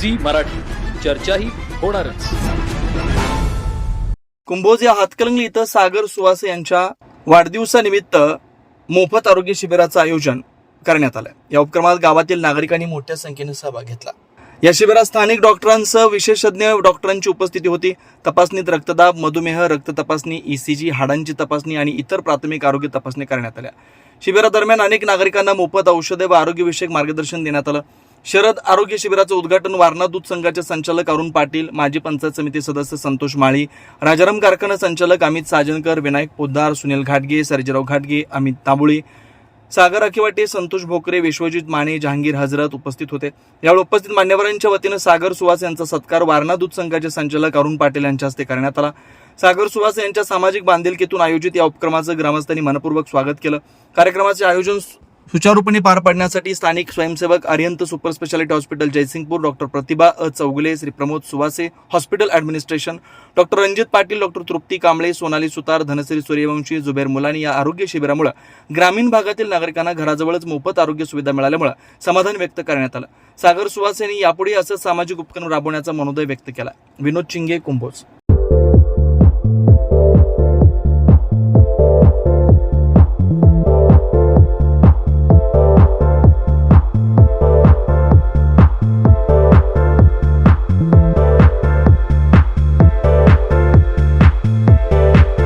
Zee Marathi. चर्चाही होणारच. कुंभोज या हातकलंगली इथं सागर सुवासे यांच्या वाढदिवसानिमित्त मोफत आरोग्य शिबिराचं आयोजन करण्यात आलं या उपक्रमात गावातील नागरिकांनी मोठ्या संख्येने सहभाग घेतला. या शिबिरात स्थानिक डॉक्टरांसह विशेषज्ञ डॉक्टरांची उपस्थिती होती. तपासणीत रक्तदाब मधुमेह रक्त तपासणी ईसीजी हाडांची तपासणी आणि इतर प्राथमिक आरोग्य तपासणी करण्यात आल्या. शिबिरादरम्यान अनेक नागरिकांना मोफत औषधे व आरोग्यविषयक मार्गदर्शन देण्यात आलं. शरद आरोग्य शिबिराचं उद्घाटन वारणा दूध संघाचे संचालक अरुण पाटील माजी पंचायत समिती सदस्य संतोष माळी राजाराम कारखाना संचालक अमित साजनकर विनायक पोद्दार सुनील घाटगे सर्जेराव घाटगे अमित तांबुळे सागर अखिवाटे संतोष भोकरे विश्वजित माने जहांगीर हजरत उपस्थित होते. यावेळी उपस्थित मान्यवरांच्या वतीनं सागर सुवास यांचा सत्कार वारणा दूध संघाचे संचालक अरुण पाटील यांच्या हस्ते करण्यात आला. सागर सुवास यांच्या सामाजिक बांधिलकीतून आयोजित या उपक्रमाचं ग्रामस्थांनी मनपूर्वक स्वागत केलं. कार्यक्रमाचे आयोजन सुचारूपणे पार पाडण्यासाठी स्थानिक स्वयंसेवक अर्यंत super speciality hospital Jaysingpur doctor Pratibha अ. Chougule Shri Pramod Suvase hospital administration doctor Ranjit Patil doctor Trupti Kamble Sonali Sutar Dhanashree Suryavanshi Zuber Mulani या आरोग्य शिबिरामुळे ग्रामीण भागातील नागरिकांना घराजवळच मोफत आरोग्य सुविधा मिळाल्यामुळे समाधान व्यक्त करण्यात आलं. सागर सुवास यांनी यापुढे असं सामाजिक उपक्रम राबवण्याचा मनोदय व्यक्त केला. विनोद चिंगे कुंभोज.